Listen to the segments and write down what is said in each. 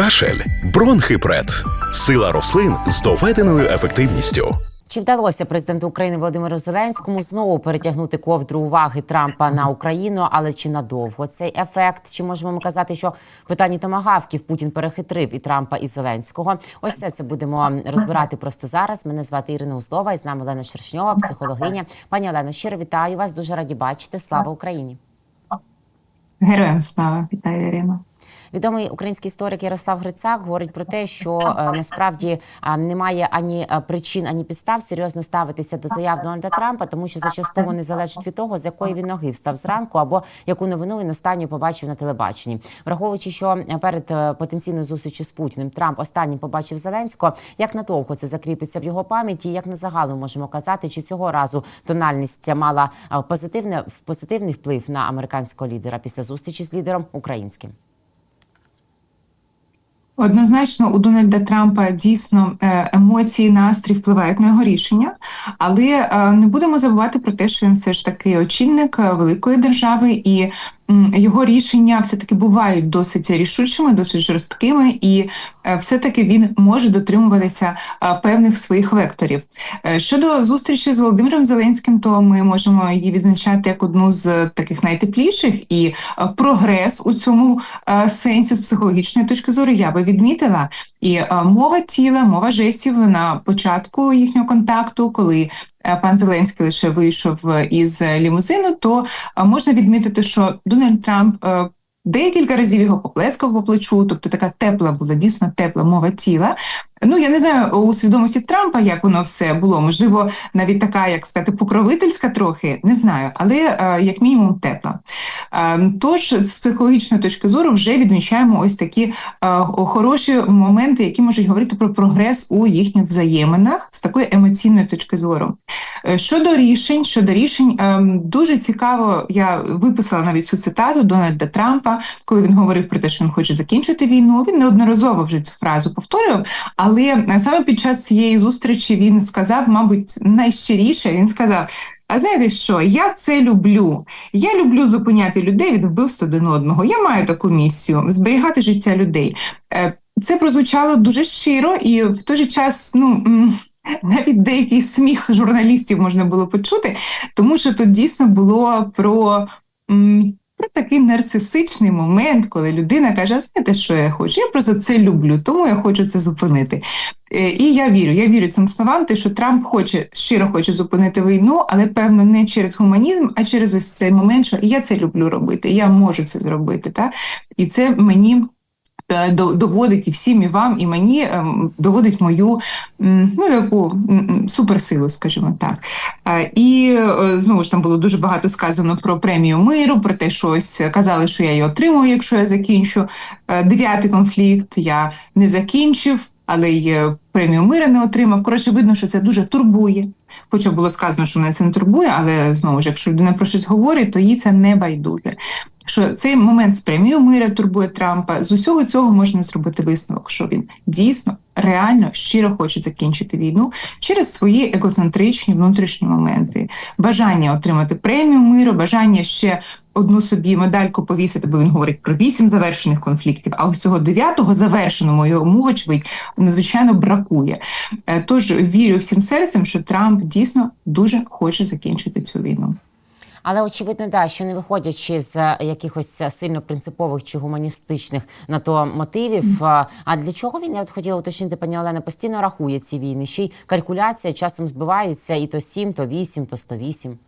Кашель, бронхипред, сила рослин з доведеною ефективністю. Чи вдалося президенту України Володимиру Зеленському знову перетягнути ковдру уваги Трампа на Україну? Але чи надовго цей ефект? Чи можемо ми казати, що питання томагавків Путін перехитрив і Трампа, і Зеленського? Ось це це будемо розбирати просто зараз. Мене звати Ірина Узлова і з нами Олена Шершньова, психологиня. Пані Олено, щиро вітаю вас. Дуже раді бачити. Слава Україні! Героям слава вітаю Ірина. Відомий український історик Ярослав Грицак говорить про те, що е, насправді е, немає ані е, причин, ані підстав серйозно ставитися до заяв Дональда Трампа, тому що зачасту вони залежать від того, з якої він ноги встав зранку, або яку новину він останню побачив на телебаченні, враховуючи, що перед потенційною зустрічю з Путіним Трамп останнім побачив Зеленського. Як надовго це закріпиться в його пам'яті? Як на загал можемо казати, чи цього разу тональність мала позитивне позитивний вплив на американського лідера після зустрічі з лідером українським? Однозначно, у Дональда Трампа дійсно е, емоції, настрій впливають на його рішення, але е, не будемо забувати про те, що він все ж таки очільник е, великої держави, і його рішення все таки бувають досить рішучими, досить жорсткими, і е, все таки він може дотримуватися е, певних своїх векторів. Е, Щодо зустрічі з Володимиром Зеленським, то ми можемо її відзначати як одну з таких найтепліших і прогрес у цьому сенсі з психологічної точки зору я би відмітила. І мова тіла, мова жестів на початку їхнього контакту, коли пан Зеленський лише вийшов е, із лімузину, то е, можна відмітити, що Дональд Трамп. е, Декілька разів його поплескав по плечу, тобто така тепла була, дійсно тепла мова тіла. Ну я не знаю у свідомості Трампа, як воно все було. Можливо, навіть така, як сказати, покровительська трохи, не знаю, але е, як мінімум тепла. Е, Тож з психологічної точки зору вже відмічаємо ось такі е, хороші моменти, які можуть говорити про прогрес у їхніх взаєминах з такої емоційної точки зору. Щодо рішень, щодо рішень, дуже цікаво, я виписала навіть цю цитату Дональда Трампа, коли він говорив про те, що він хоче закінчити війну. Він неодноразово вже цю фразу повторював. Е, саме під час цієї зустрічі він сказав, мабуть, найщиріше, він сказав. А знаєте що? Я це люблю. Я люблю зупиняти людей від вбивств один одного. Я маю таку місію зберігати життя людей. Е, Це прозвучало дуже щиро, і в той же час, ну навіть деякий сміх журналістів можна було почути, тому що тут дійсно було про. Про такий нарцисичний момент, коли людина каже: знаєте, що я хочу? Я просто це люблю, тому я хочу це зупинити. Е, І я вірю, я вірю цим словам, те, що Трамп хоче щиро хоче зупинити війну, але певно не через гуманізм, а через ось цей момент, що я це люблю робити, я можу це зробити. Так? І це мені. Е, до- Доводить і всім, і вам, і мені ем, доводить мою ну таку суперсилу, скажімо так. Е, І е, знову ж там було дуже багато сказано про премію миру, про те, що ось казали, що я її отримую, якщо я закінчу дев'ятий конфлікт. Я не закінчив, але й премію миру не отримав. Коротше, видно, що це дуже турбує. Хоча було сказано, що мене це не турбує, але знову ж, якщо людина про щось говорить, то їй це не байдуже. Що цей момент з премією мира турбує Трампа, з усього цього можна зробити висновок, що він дійсно реально щиро хоче закінчити війну через свої егоцентричні внутрішні моменти, бажання отримати премію миру, бажання ще одну собі медальку повісити, бо він говорить про вісім завершених конфліктів. А ось цього дев'ятого завершеному йому, вочевидь, надзвичайно бракує. Е, Тож вірю всім серцем, що Трамп дійсно дуже хоче закінчити цю війну. Але очевидно, да, що не виходячи з е, якихось е, сильно принципових чи гуманістичних на то мотивів. е, А для чого він я от хотіла уточнити, пані Олена, постійно рахує ці війни? Ще й калькуляція часом збивається і то 7, то 8, то 108.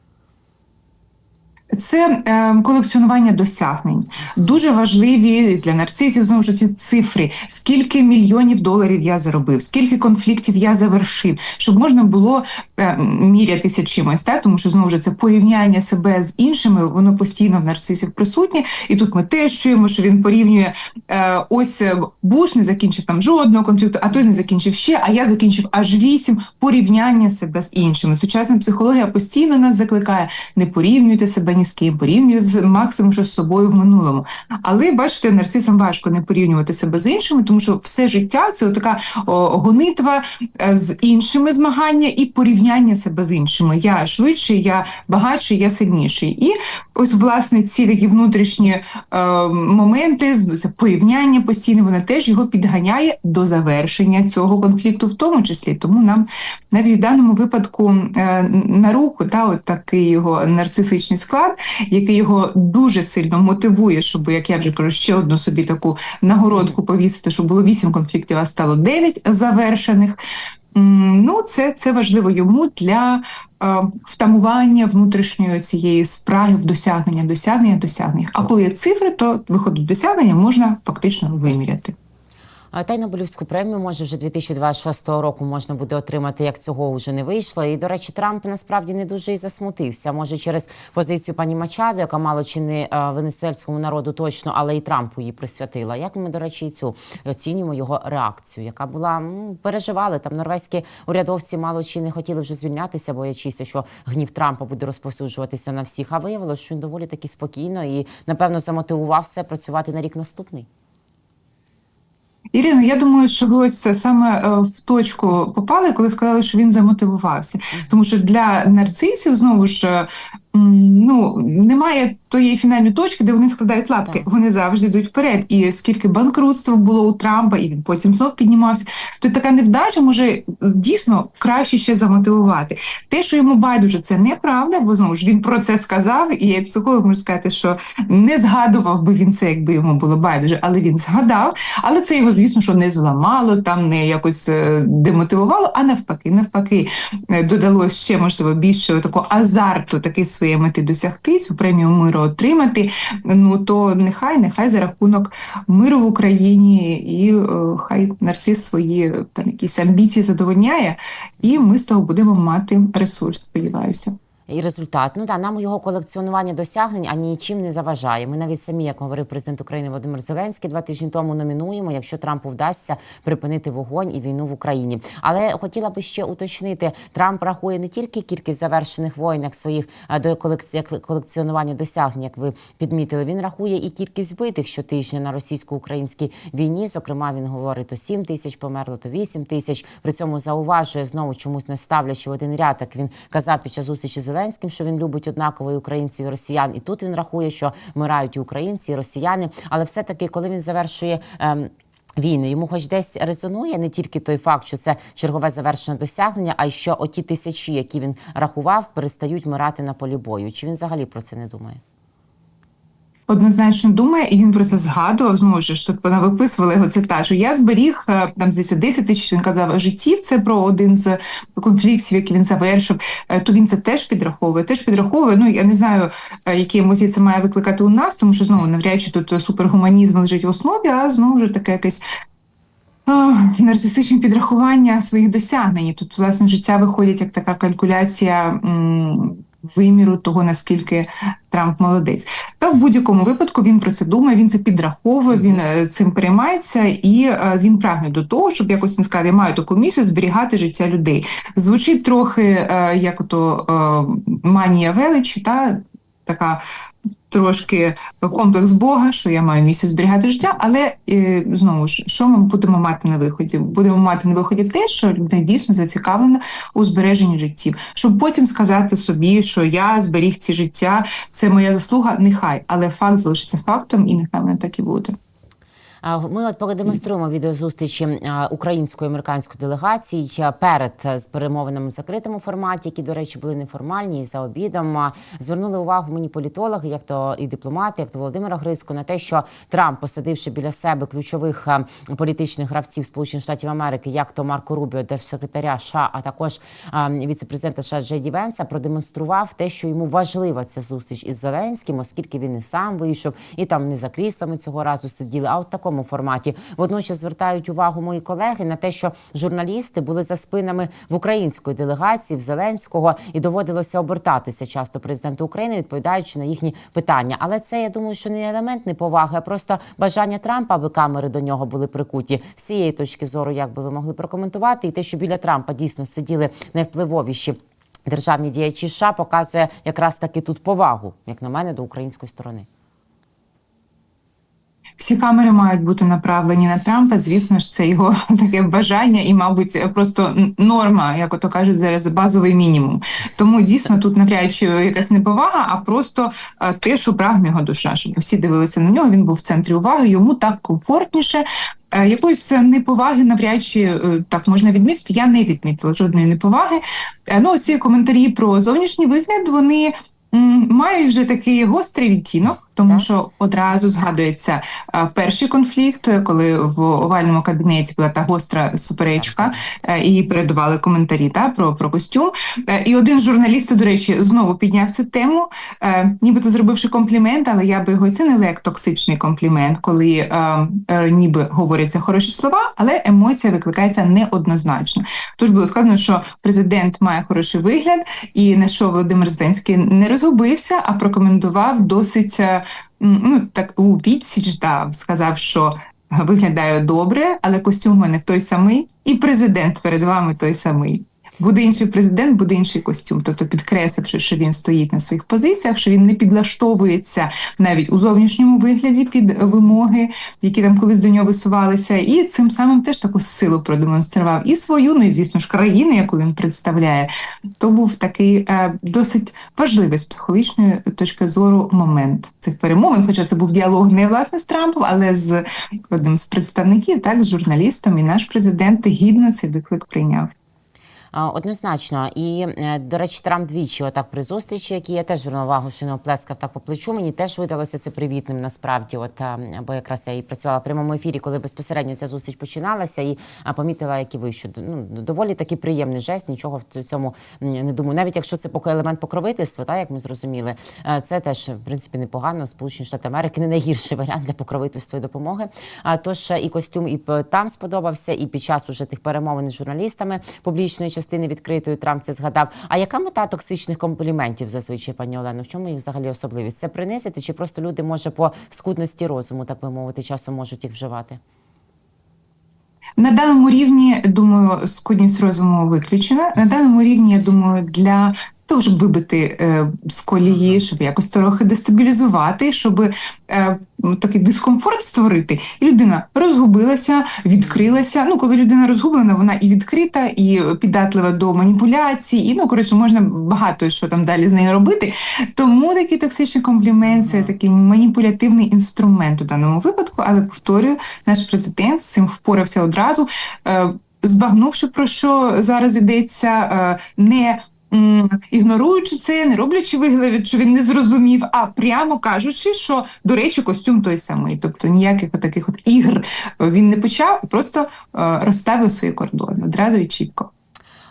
Це е, колекціонування досягнень. Дуже важливі для нарцисів знову ж ці цифри. Скільки мільйонів доларів я заробив, скільки конфліктів я завершив, щоб можна було е, мірятися чимось, та? тому що знову ж це порівняння себе з іншими, воно постійно в нарцисів присутнє. І тут ми теж чуємо, що він порівнює е, ось е, Буш не закінчив там жодного конфлікту, а той не закінчив ще, а я закінчив аж вісім порівняння себе з іншими. Сучасна психологія постійно нас закликає: не порівнюйте себе з ким, порівнюйте максимум що з собою в минулому. Але бачите, нарцисам важко не порівнювати себе з іншими, тому що все життя це така гонитва е, з іншими змагання і порівняння себе з іншими. Я швидший, я багатший, я сильніший. І ось власне ці такі внутрішні е, моменти, це порівняння постійне, вона теж його підганяє до завершення цього конфлікту, в тому числі. Тому нам навіть в даному випадку е, на руку та от такий його нарцисичний склад, який його дуже сильно мотивує, щоб як я вже кажу, ще одну собі таку нагородку повісити, щоб було вісім конфліктів, а стало дев'ять завершених. Ну, це, це важливо йому для е, втамування внутрішньої цієї спраги в досягнення, досягнення, досягнення. А коли є цифри, то виходу досягнення можна фактично виміряти. Та й Нобелівську премію може вже 2026 року можна буде отримати, як цього вже не вийшло. І до речі, Трамп насправді не дуже і засмутився. Може, через позицію пані Мачадо, яка мало чи не е, венесуельському народу точно, але і Трампу її присвятила. Як ми, до речі, і цю оцінюємо його реакцію, яка була переживали там норвезькі урядовці мало чи не хотіли вже звільнятися, боячися, що гнів Трампа буде розповсюджуватися на всіх. А виявилося, що він доволі таки спокійно і напевно замотивувався працювати на рік наступний. Ірино, я думаю, що ви ось саме е, в точку попали, коли сказали, що він замотивувався. Тому що для нарцисів знову ж е, ну немає тієї фінальної точки, де вони складають лапки. Так. Вони завжди йдуть вперед. І скільки банкрутств було у Трампа, і він потім знов піднімався. То така невдача може дійсно краще ще замотивувати. Те, що йому байдуже, це неправда, бо знову ж він про це сказав. І як психолог можу сказати, що не згадував би він це, якби йому було байдуже, але він згадав. Але це його, звісно, що не зламало, там не якось е, демотивувало, а навпаки, навпаки, е, додало ще можливо більше такого азарту, таки своєї мети досягти, цю премію миру отримати. Ну то нехай, нехай за рахунок миру в Україні, і е, хай нарцис свої там якісь амбіції задовольняє, і ми з того будемо мати ресурс. Сподіваюся. І результат. Ну да, нам його колекціонування досягнень а нічим не заважає. Ми навіть самі, як говорив президент України Володимир Зеленський, два тижні тому номінуємо, якщо Трампу вдасться припинити вогонь і війну в Україні. Але хотіла би ще уточнити: Трамп рахує не тільки кількість завершених воїн, як своїх до колекції колекціонування досягнень, як ви підмітили. Він рахує і кількість вбитих щотижня на російсько-українській війні. Зокрема, він говорить то 7 тисяч померло, то 8 тисяч. При цьому зауважує знову чомусь не ставлячи в один ряд, як він казав під час зустрічі з Зеленським, що він любить однаково і українців і росіян. І тут він рахує, що мирають і українці, і росіяни. Але все-таки, коли він завершує. Ем, Війни йому, хоч десь резонує не тільки той факт, що це чергове завершене досягнення, а й що оті тисячі, які він рахував, перестають мирати на полі бою. Чи він взагалі про це не думає? Однозначно думає, і він про це згадував знову ж, щоб вона виписувала його цитажу. Я зберіг е, там здається, 10 тисяч. Він казав життів. Це про один з конфліктів, який він завершив. Е, То він це теж підраховує. Теж підраховує. Ну я не знаю, е, які емоції це має викликати у нас, тому що знову навряд чи тут супергуманізм лежить в основі, а знову ж таке якесь. Нарцисичні підрахування своїх досягнень. Тут власне життя виходить як така калькуляція виміру того, наскільки Трамп молодець. Та в будь-якому випадку він про це думає, він це підраховує, він е, цим переймається і е, він прагне до того, щоб якось він сказав, я маю таку місію зберігати життя людей. Звучить трохи е, як ото е, манія величі, та така. Трошки комплекс Бога, що я маю місію зберігати життя, але е, знову ж що ми будемо мати на виході? Будемо мати на виході те, що людина дійсно зацікавлена у збереженні життів, щоб потім сказати собі, що я зберіг ці життя, це моя заслуга. Нехай, але факт залишиться фактом, і нехай воно так і буде. Ми от продемонструємо відеозустрічі української американської делегацій а, перед з перемовинами в закритому форматі, які, до речі, були неформальні і за обідом. Звернули увагу мені політологи, як то і дипломати, як то Володимира Грицько, на те, що Трамп, посадивши біля себе ключових політичних гравців Сполучених Штатів Америки, як то Марко Рубіо, держсекретаря США, а також віце-президента США Джей Ді Венса, продемонстрував те, що йому важлива ця зустріч із Зеленським, оскільки він і сам вийшов, і там не за кріслами цього разу сиділи, а от такому форматі. Водночас звертають увагу мої колеги на те, що журналісти були за спинами в української делегації в Зеленського, і доводилося обертатися часто президенту України, відповідаючи на їхні питання. Але це я думаю, що не елемент неповаги, а просто бажання Трампа, аби камери до нього були прикуті. З цієї точки зору, як би ви могли прокоментувати, і те, що біля Трампа дійсно сиділи найвпливовіші. Державні діячі США показує якраз таки тут повагу, як на мене, до української сторони. Всі камери мають бути направлені на Трампа. Звісно ж, це його таке бажання, і, мабуть, просто норма, як ото кажуть, зараз базовий мінімум. Тому дійсно тут навряд чи якась неповага, а просто те, що прагне його душа, щоб всі дивилися на нього. Він був в центрі уваги, йому так комфортніше. Е, Якоїсь неповаги навряд чи е, так можна відмітити. Я не відмітила жодної неповаги. Е, Ну, ці коментарі про зовнішній вигляд вони мають вже такий гострий відтінок, тому Так. що одразу згадується е, перший конфлікт, е, коли в овальному кабінеті була та гостра суперечка, е, і передавали коментарі та, про, про костюм. І один з журналістів, до речі, знову підняв цю тему, нібито зробивши комплімент, але я би його оцінила як токсичний комплімент, коли ніби говоряться хороші слова, але емоція викликається неоднозначно. Тож було сказано, що президент має хороший вигляд, і на що Володимир Зеленський не розгубився, а прокоментував досить ну так у відсіч дав, сказав, що виглядає добре, але костюм у мене той самий, і президент перед вами той самий. Буде інший президент, буде інший костюм. Тобто підкресливши, що він стоїть на своїх позиціях, що він не підлаштовується навіть у зовнішньому вигляді під вимоги, які там колись до нього висувалися, і цим самим теж таку силу продемонстрував і свою, ну і звісно ж країну, яку він представляє. То був такий е, досить важливий з психологічної точки зору момент цих перемовин. Хоча це був діалог не власне з Трампом, але з одним з представників, так з журналістом, і наш президент гідно цей виклик прийняв. Однозначно, і е, до речі, Трамп двічі отак при зустрічі, які я теж звернула увагу, що не оплескав так по плечу. Мені теж видалося це привітним насправді. От е, бо якраз я і працювала в прямому ефірі, коли безпосередньо ця зустріч починалася, і помітила, які ви що ну доволі таки приємний жест. Нічого в цьому не думаю. Навіть якщо це поки елемент покровительства, так як ми зрозуміли, е, це теж в принципі непогано. Сполучені Штати Америки не найгірший варіант для покровительства і допомоги. А тож і костюм і там сподобався, і під час уже тих перемовин з журналістами публічної частини відкритої Трамп згадав. А яка мета токсичних компліментів зазвичай, пані Олено? В чому їх взагалі особливість? Це принизити, чи просто люди може по скудності розуму, так би мовити, часом можуть їх вживати? На даному рівні, думаю, скудність розуму виключена. На даному рівні, я думаю, для щоб вибити е, з колії, щоб якось трохи дестабілізувати, щоб е, такий дискомфорт створити, і людина розгубилася, відкрилася. Ну, коли людина розгублена, вона і відкрита, і піддатлива до маніпуляцій, і ну коротше, можна багато що там далі з нею робити. Тому такий токсичний комплімент це такий маніпулятивний інструмент у даному випадку. Але повторюю, наш президент з цим впорався одразу, е, збагнувши про що зараз йдеться, е, не ігноруючи це, не роблячи вигляд, що він не зрозумів, а прямо кажучи, що до речі, костюм той самий. Тобто ніяких таких от ігр він не почав, просто е, розставив свої кордони одразу і чітко.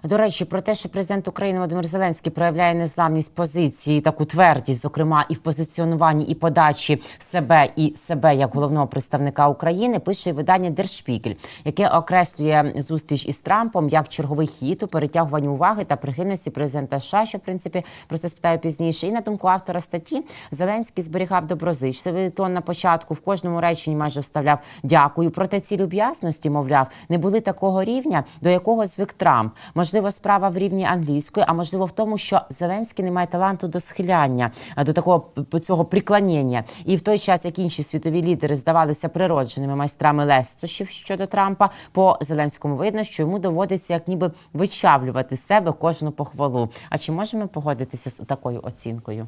До речі, про те, що президент України Володимир Зеленський проявляє незламність позиції, таку твердість, зокрема, і в позиціонуванні і подачі себе і себе як головного представника України, пише видання Держпікель, яке окреслює зустріч із Трампом як черговий хід у перетягуванні уваги та прихильності президента США, що в принципі про це спитаю пізніше. І на думку автора статті Зеленський зберігав доброзичливий тон на початку. В кожному реченні майже вставляв дякую. Проте ці люб'язності, мовляв, не були такого рівня, до якого звик Трамп. Можливо, справа в рівні англійської, а можливо в тому, що Зеленський не має таланту до схиляння, до такого цього приклонення. І в той час, як інші світові лідери здавалися природженими майстрами лестощів щодо Трампа, по Зеленському видно, що йому доводиться як ніби вичавлювати себе кожну похвалу. А чи можемо погодитися з такою оцінкою?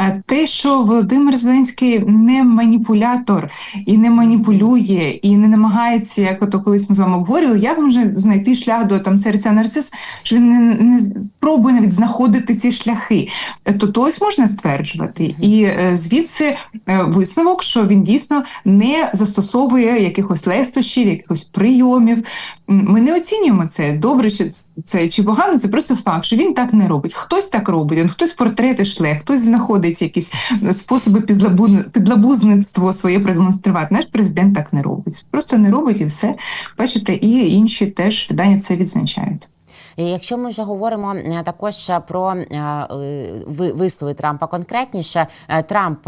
Е, Те, що Володимир Зеленський не маніпулятор і не маніпулює, і не намагається, як ото колись ми з вами обговорювали, як може знайти шлях до там серця нарцис, що він не, не пробує навіть знаходити ці шляхи, Е, то то ось можна стверджувати. І е, звідси висновок, що він дійсно не застосовує якихось лестощів, якихось прийомів. Ми не оцінюємо це добре, чи це чи погано. Це просто факт, що він так не робить. Хтось так робить, хтось портрети шле, хтось знаходить якісь способи підлабу- підлабузництво своє продемонструвати. Наш президент так не робить. Просто не робить і все. Бачите, і інші теж видання це відзначають. Якщо ми вже говоримо е, також про е, ви- вислови Трампа конкретніше, е, Трамп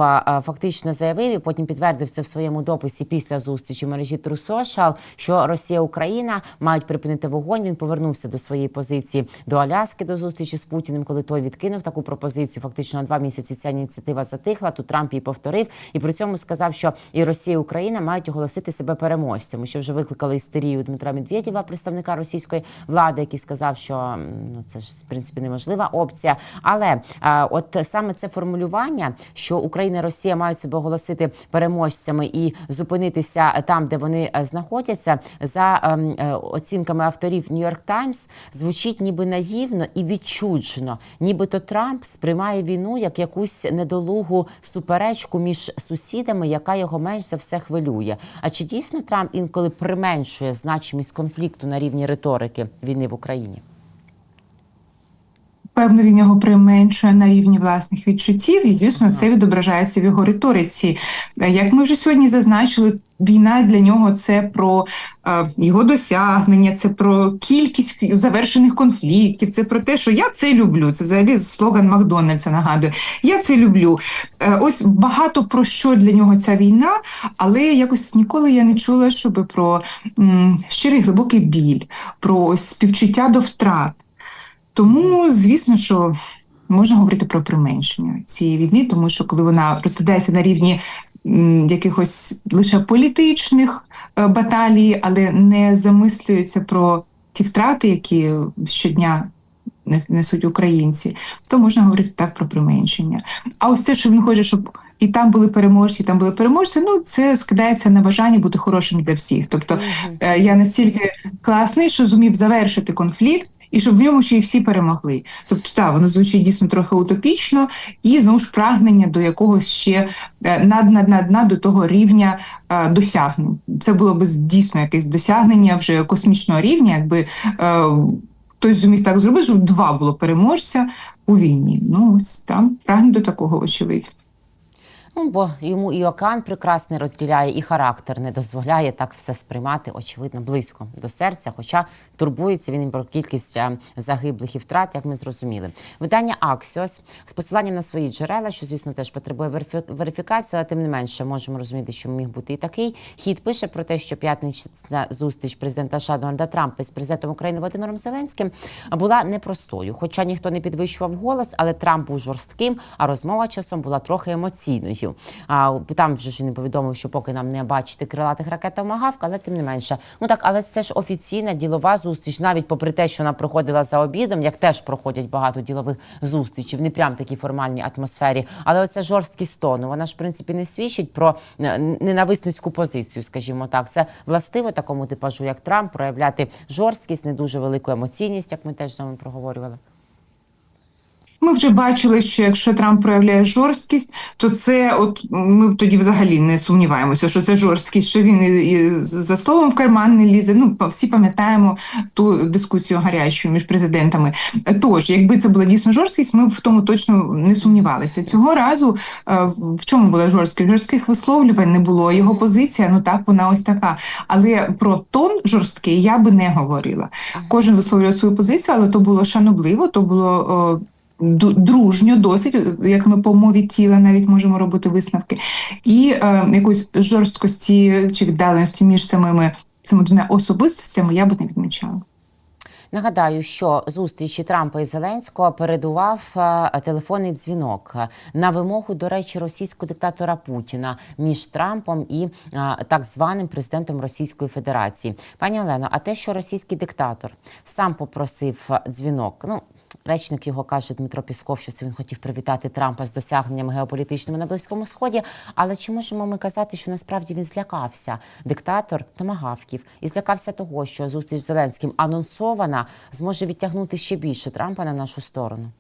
фактично заявив і потім підтвердив це в своєму дописі після зустрічі в мережі Social, що Росія Україна мають припинити вогонь. Він повернувся до своєї позиції до Аляски до зустрічі з Путіним, коли той відкинув таку пропозицію. Фактично два місяці ця ініціатива затихла. Тут Трамп її повторив і при цьому сказав, що і Росія, і Україна мають оголосити себе переможцями, що вже викликали істерію Дмитра Медведєва, представника російської влади, який сказав, що ну це ж в принципі неможлива опція. Але е, от саме це формулювання, що Україна і Росія мають себе оголосити переможцями і зупинитися там, де вони е, знаходяться, за ем, е, оцінками авторів York Times, звучить ніби наївно і відчуджено, нібито Трамп сприймає війну як якусь недолугу суперечку між сусідами, яка його менш за все хвилює. А чи дійсно Трамп інколи применшує значимість конфлікту на рівні риторики війни в Україні? Певно, він його применшує на рівні власних відчуттів, і звісно, це відображається в його риториці. Як ми вже сьогодні зазначили, війна для нього це про е, його досягнення, це про кількість завершених конфліктів, це про те, що я це люблю. Це взагалі слоган Макдональдса нагадує. Я це люблю. Е, ось багато про що для нього ця війна, але якось ніколи я не чула, щоб про м, щирий глибокий біль, про співчуття до втрат. Тому, звісно, що можна говорити про применшення цієї війни, тому що коли вона розглядається на рівні якихось лише політичних е, баталій, але не замислюється про ті втрати, які щодня несуть українці, то можна говорити так про применшення. А ось те, що він хоче, щоб і там були переможці, і там були переможці, ну це скидається на бажання бути хорошим для всіх. Тобто е, я настільки класний, що зумів завершити конфлікт. І щоб в ньому ще й всі перемогли. Тобто, так, воно звучить дійсно трохи утопічно, і знову ж прагнення до якогось ще е, над над над над до того рівня е, досягнень. Це було б дійсно якесь досягнення вже космічного рівня, якби е, хтось зумів так зробити, щоб два було переможця у війні. Ну ось там прагне до такого, очевидь. Ну, бо йому і океан прекрасний розділяє, і характер не дозволяє так все сприймати, очевидно, близько до серця. Хоча турбується він і про кількість е, загиблих і втрат, як ми зрозуміли. Видання Axios з посиланням на свої джерела, що звісно теж потребує верифі- верифікації, але тим не менше можемо розуміти, що міг бути і такий. Хід пише про те, що п'ятнична зустріч президента США Дональда Трампа з президентом України Володимиром Зеленським була непростою. Хоча ніхто не підвищував голос, але Трамп був жорстким, а розмова часом була трохи емоційною. А там вже ж він повідомив, що поки нам не бачити крилатих ракет «Томагавк», але тим не менше. Ну так, але це ж офіційна ділова зустріч, навіть попри те, що вона проходила за обідом, як теж проходять багато ділових зустрічей, не прям такій формальній атмосфері. Але оця жорсткість тону, вона ж в принципі не свідчить про е, ненависницьку позицію, скажімо так. Це властиво такому типажу, як Трамп, проявляти жорсткість, не дуже велику емоційність, як ми теж з вами проговорювали. Ми вже бачили, що якщо Трамп проявляє жорсткість, то це от ми тоді взагалі не сумніваємося, що це жорсткість, що він і, і за словом в карман не лізе. Ну всі пам'ятаємо ту дискусію гарячу між президентами. Тож, якби це була дійсно жорсткість, ми б в тому точно не сумнівалися. Цього разу е, в в чому була жорсткість? Жорстких висловлювань не було. Його позиція, ну так, вона ось така. Але про тон жорсткий я би не говорила. Кожен висловлював свою позицію, але то було шанобливо, то було. Дружньо, досить, як ми по мові тіла навіть можемо робити висновки, і е, якоїсь жорсткості чи віддаленості між самими цими двома особистостями я би не відмічала. Нагадаю, що зустрічі Трампа і Зеленського передував е, телефонний дзвінок на вимогу, до речі, російського диктатора Путіна між Трампом і е, так званим президентом Російської Федерації. Пані Олено, а те, що російський диктатор сам попросив дзвінок, ну. Речник його каже Дмитро Пісков, що це він хотів привітати Трампа з досягненнями геополітичними на близькому сході. Але чи можемо ми казати, що насправді він злякався? Диктатор томагавків і злякався того, що зустріч з Зеленським анонсована зможе відтягнути ще більше Трампа на нашу сторону.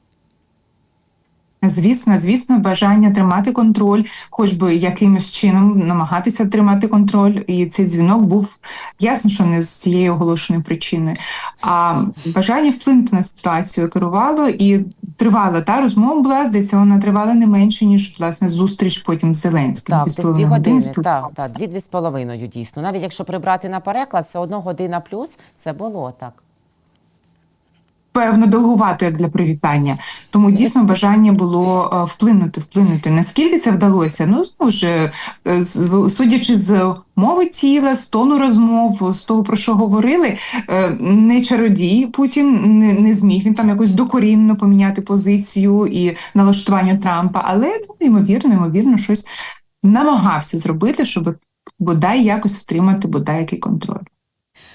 Звісно, звісно, бажання тримати контроль, хоч би якимось чином намагатися тримати контроль. І цей дзвінок був ясно, що не з цієї оголошеної причини. А бажання вплинути на ситуацію керувало і тривала та розмова була, здається, вона тривала не менше, ніж власне зустріч потім з Зеленським. Так, Дві дві половиною години. Так, так, дві-дві з половиною дійсно. Навіть якщо прибрати на переклад, це одна година плюс це було так. Певно, довгувато як для привітання, тому дійсно бажання було е, вплинути, вплинути. Наскільки це вдалося? Ну знову ж е, судячи з мови тіла, з тону розмов, з того про що говорили, е, не чародій Путін не, не зміг він там якось докорінно поміняти позицію і налаштування Трампа, але ну, ймовірно, ймовірно, щось намагався зробити, щоб бодай якось втримати бодай який контроль.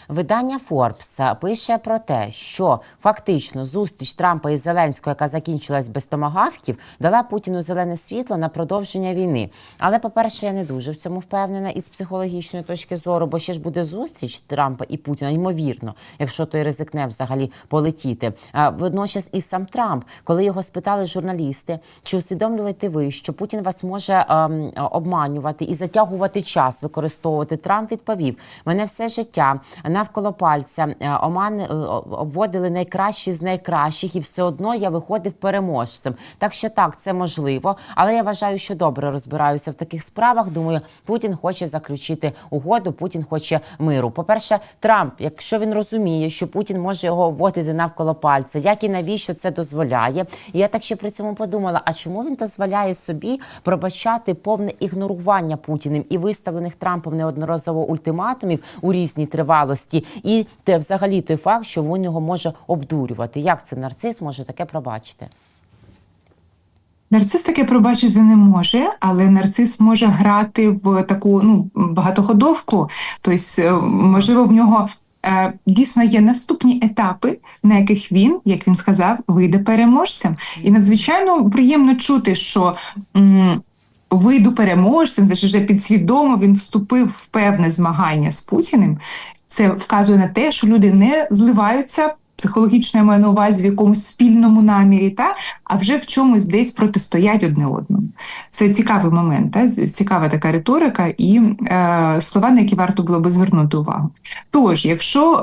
Видання Forbes пише про те, що фактично зустріч Трампа і Зеленського, яка закінчилась без томагавків, дала Путіну зелене світло на продовження війни. Але, по-перше, я не дуже в цьому впевнена із психологічної точки зору, бо ще ж буде зустріч Трампа і Путіна, ймовірно, якщо той ризикне взагалі полетіти. А водночас і сам Трамп, коли його спитали журналісти, чи усвідомлюєте ви, що Путін вас може ем, обманювати і затягувати час, використовувати. Трамп відповів: мене все життя навколо пальця е, оман е, обводили найкращі з найкращих, і все одно я виходив переможцем. Так що так, це можливо, але я вважаю, що добре розбираюся в таких справах. Думаю, Путін хоче заключити угоду. Путін хоче миру. По перше, Трамп, якщо він розуміє, що Путін може його обводити навколо пальця, як і навіщо це дозволяє. Я так ще при цьому подумала: а чому він дозволяє собі пробачати повне ігнорування Путіним і виставлених Трампом неодноразово ультиматумів у різній тривалості, і те взагалі той факт, що він його може обдурювати. Як це нарцис може таке пробачити? Нарцис таке пробачити не може, але нарцис може грати в таку ну багатоходовку. Тобто, е, можливо, в нього е, дійсно є наступні етапи, на яких він, як він сказав, вийде переможцем. І надзвичайно приємно чути, що. м, Вийду переможцем, значить вже підсвідомо він вступив в певне змагання з Путіним. Це вказує на те, що люди не зливаються психологічно я маю на увазі в якомусь спільному намірі, та а вже в чомусь десь протистоять одне одному. Це цікавий момент, та? цікава така риторика і е, слова, на які варто було би звернути увагу. Тож, якщо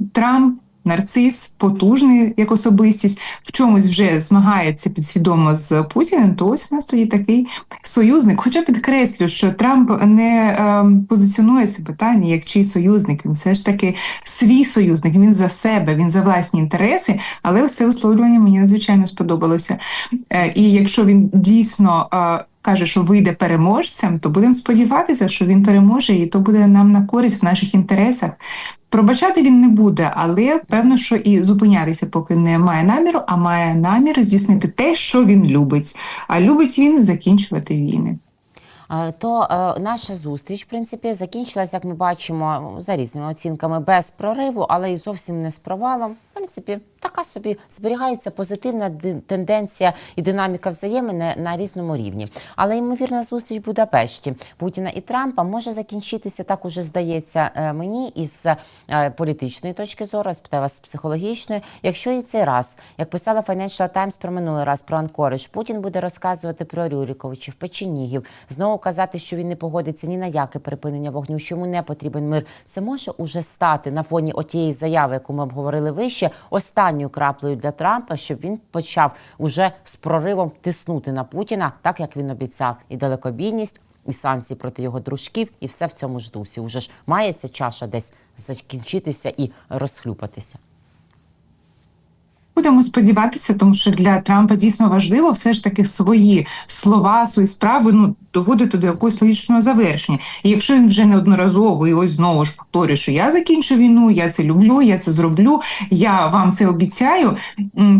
е, Трамп. Нарцис потужний як особистість, в чомусь вже змагається підсвідомо з Путіним, то ось у нас тоді такий союзник. Хоча підкреслю, що Трамп не е, позиціонує себе та ні як чий союзник. Він все ж таки свій союзник. Він за себе, він за власні інтереси. Але це висловлювання мені надзвичайно сподобалося. Е, і якщо він дійсно е, каже, що вийде переможцем, то будемо сподіватися, що він переможе, і то буде нам на користь в наших інтересах. Пробачати він не буде, але певно, що і зупинятися, поки не має наміру, а має намір здійснити те, що він любить. А любить він закінчувати війни. То е, наша зустріч, в принципі, закінчилась, як ми бачимо, за різними оцінками, без прориву, але і зовсім не з провалом. Принципі, така собі зберігається позитивна тенденція і динаміка взаємини на різному рівні. Але ймовірна зустріч в Будапешті Путіна і Трампа може закінчитися так, уже здається е, мені, із е, політичної точки зору, з психологічної. Якщо і цей раз, як писала Financial Times про минулий раз про Анкоридж, Путін буде розказувати про Рюриковичів, печенігів, знову казати, що він не погодиться ні на яке припинення вогню, що йому не потрібен мир. Це може уже стати на фоні отієї заяви, яку ми обговорили вище, останньою краплею для Трампа, щоб він почав уже з проривом тиснути на Путіна, так як він обіцяв, і далекобійність. І санкції проти його дружків, і все в цьому ж дусі. Уже ж має ця чаша десь закінчитися і розхлюпатися. Будемо сподіватися, тому що для Трампа дійсно важливо все ж таки свої слова, свої справи ну доводити до якогось логічного завершення. І якщо він вже неодноразово і ось знову ж повторює, що я закінчу війну, я це люблю, я це зроблю, я вам це обіцяю,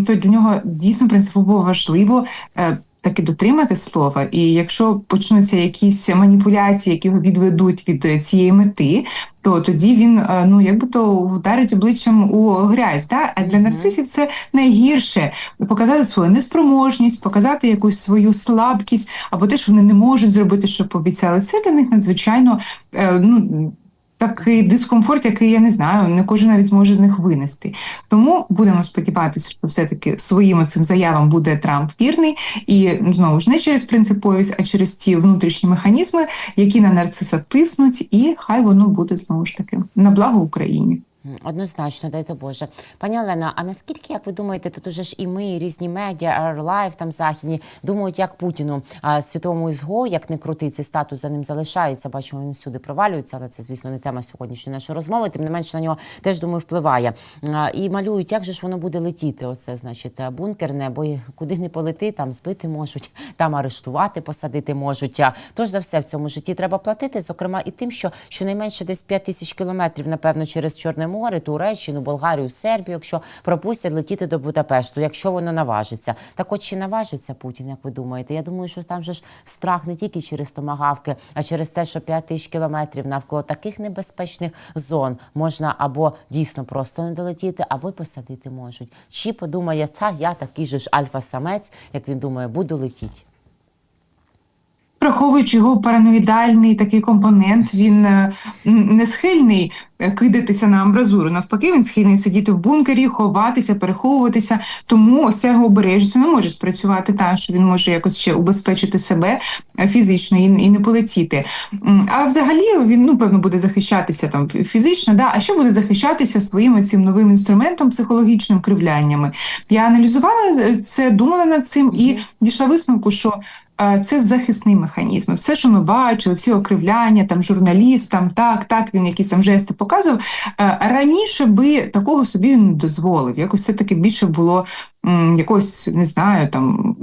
то для нього дійсно принципово важливо. Таки дотримати слова, і якщо почнуться якісь маніпуляції, які його відведуть від е, цієї мети, то тоді він е, ну якби то вдарить обличчям у грязь. Та? А для нарцисів це найгірше показати свою неспроможність, показати якусь свою слабкість або те, що вони не можуть зробити, що пообіцяли. Це для них надзвичайно е, ну. Такий дискомфорт, який я не знаю, не кожен навіть зможе з них винести. Тому будемо сподіватися, що все-таки своїм цим заявам буде Трамп вірний, і ну, знову ж не через принциповість, а через ті внутрішні механізми, які на нарциса тиснуть, і хай воно буде знову ж таки на благо Україні. Однозначно, дайте Боже. Пані Олена, а наскільки, як ви думаєте, тут уже ж і ми, і різні медіа, Live там західні, думають, як Путіну, а, світовому ізгою, як не крути, цей статус за ним залишається. Бачимо, він всюди провалюється, але це, звісно, не тема сьогоднішньої нашої розмови. Тим не менше на нього теж думаю впливає. А, І малюють, як же ж воно буде летіти. Оце, значить, е, бункерне, бо куди не полети, там збити можуть, там арештувати, посадити можуть. Тож за все в цьому житті треба платити, зокрема і тим, що щонайменше десь 5 тисяч кілометрів, напевно, через Чорне море, Туреччину, Болгарію, Сербію, якщо пропустять летіти до Будапешту, якщо воно наважиться. Так от чи наважиться Путін, як ви думаєте? Я думаю, що там же ж страх не тільки через томагавки, а через те, що 5 тисяч кілометрів навколо таких небезпечних зон можна або дійсно просто не долетіти, або посадити можуть. Чи подумає, та я такий же ж альфа-самець, як він думає, буду летіти. Враховуючи його параноїдальний такий компонент, він е, не схильний е, кидатися на амбразуру. Навпаки, він схильний сидіти в бункері, ховатися, переховуватися. Тому ось ця його обережність не може спрацювати так, що він може якось ще убезпечити себе е, фізично і, і не полетіти. А взагалі він ну певно буде захищатися там фізично. Да, а що буде захищатися своїм цим новим інструментом психологічним кривляннями? Я аналізувала це, думала над цим і дійшла висновку, що це захисний механізм. Все, що ми бачили, всі окривляння, там журналістам, так, так він якісь там жести показував. е, Раніше би такого собі не дозволив. Якось все таки більше було якогось, не знаю, там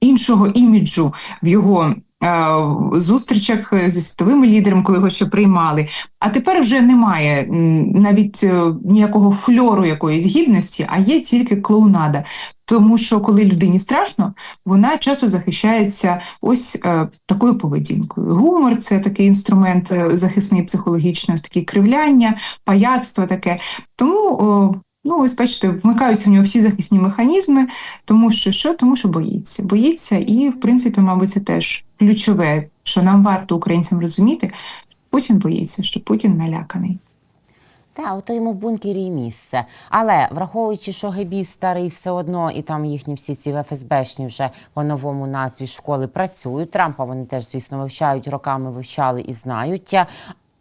іншого іміджу в його. Е, Зустрічах зі світовими лідерами, коли його ще приймали, а тепер вже немає навіть е, ніякого фльору якоїсь гідності, а є тільки клоунада. Тому що коли людині страшно, вона часто захищається ось е, такою поведінкою. Гумор це такий інструмент е, захисний психологічний, ось такі кривляння, паяцтво таке. Тому, ну ось бачите, вмикаються в нього всі захисні механізми, тому що що? Тому що боїться. Боїться, і в принципі, мабуть, це теж ключове, що нам варто українцям розуміти. Путін боїться, що Путін наляканий. Та, ото йому в бункері і місце. Але враховуючи, що Гебіс старий все одно, і там їхні всі ці ФСБшні вже по новому назві школи працюють. Трампа вони теж, звісно, вивчають роками, вивчали і знають.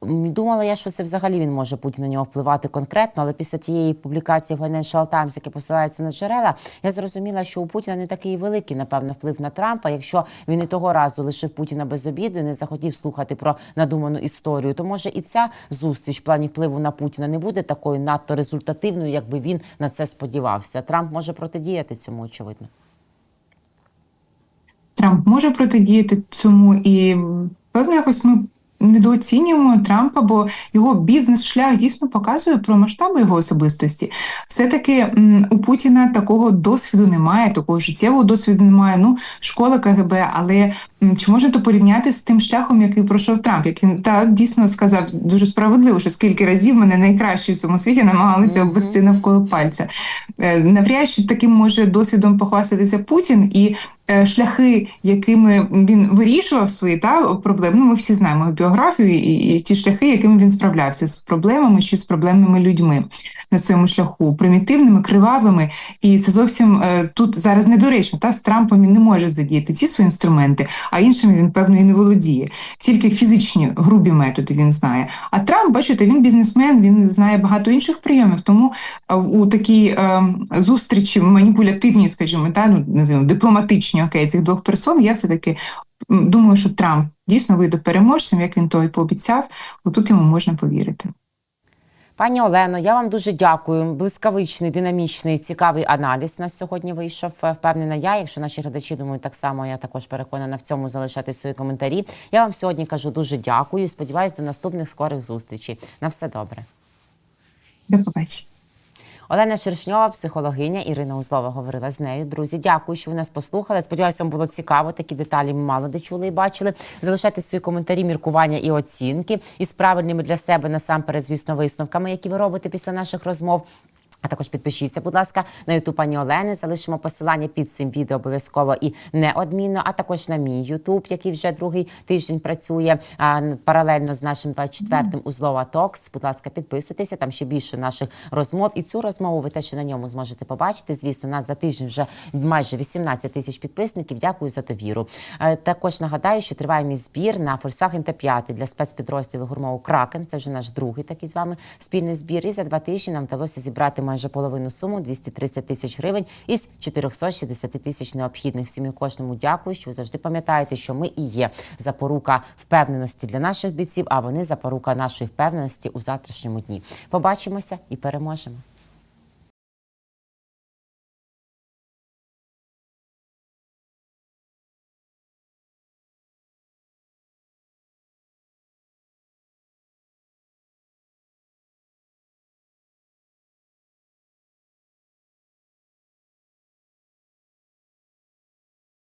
Думала я, що це взагалі він може Путін на нього впливати конкретно, але після тієї публікації в Financial Times, яке посилається на джерела, я зрозуміла, що у Путіна не такий великий, напевно, вплив на Трампа. Якщо він і того разу лишив Путіна без обіду і не захотів слухати про надуману історію, то може і ця зустріч в плані впливу на Путіна не буде такою надто результативною, якби він на це сподівався. Трамп може протидіяти цьому, очевидно. Трамп може протидіяти цьому, і певно, якось ми недооцінюємо Трампа, бо його бізнес-шлях дійсно показує про масштаби його особистості. Все-таки у Путіна такого досвіду немає, такого життєвого досвіду немає. Ну, школа КГБ, але чи можна то порівняти з тим шляхом, який пройшов Трамп, який та дійсно сказав дуже справедливо, що скільки разів мене найкращі в цьому світі намагалися обвести навколо пальця. Е, Навряд чи таким може досвідом похвастатися Путін і е, шляхи, якими він вирішував свої та проблеми. Ну, ми всі знаємо його біографію і, і ті шляхи, якими він справлявся з проблемами чи з проблемними людьми на своєму шляху, примітивними, кривавими. І це зовсім е, тут зараз недоречно. Та з Трампом він не може задіяти ці свої інструменти, а іншими він певно і не володіє. Тільки фізичні грубі методи він знає. А Трамп, бачите, він бізнесмен, він знає багато інших прийомів. Тому у такій е, зустрічі маніпулятивні, скажімо, та ну називаємо дипломатичні окей, цих двох персон. Я все таки думаю, що Трамп дійсно вийде переможцем, як він то і пообіцяв. Отут йому можна повірити. Пані Олено, я вам дуже дякую. Блискавичний, динамічний, цікавий аналіз на сьогодні вийшов. Е, Впевнена, я. Якщо наші глядачі думають так само, я також переконана в цьому залишати свої коментарі. Я вам сьогодні кажу дуже дякую. і Сподіваюсь, до наступних скорих зустрічей. На все добре. До побачення. Олена Шершньова, психологиня Ірина Узлова говорила з нею. Друзі, дякую, що ви нас послухали. Сподіваюся, вам було цікаво. Такі деталі ми мало де чули і бачили. Залишайте свої коментарі, міркування і оцінки із правильними для себе насамперед, звісно, висновками, які ви робите після наших розмов. А також підпишіться, будь ласка, на ютуб пані Олени. Залишимо посилання під цим відео обов'язково і неодмінно, а також на мій Ютуб, який вже другий тиждень працює а, паралельно з нашим 24-м узлова Токс. Будь ласка, підписуйтеся. Там ще більше наших розмов. І цю розмову ви теж на ньому зможете побачити. Звісно, у нас за тиждень вже майже 18 тисяч підписників. Дякую за довіру. Е, Також нагадаю, що триває мій збір на Volkswagen Т5 для спецпідрозділу гурмову Кракен. Це вже наш другий такий з вами спільний збір. І за два тижні нам вдалося зібрати майже половину суму 230 тисяч гривень із 460 тисяч необхідних. Всім і кожному дякую, що ви завжди пам'ятаєте, що ми і є запорука впевненості для наших бійців, а вони запорука нашої впевненості у завтрашньому дні. Побачимося і переможемо.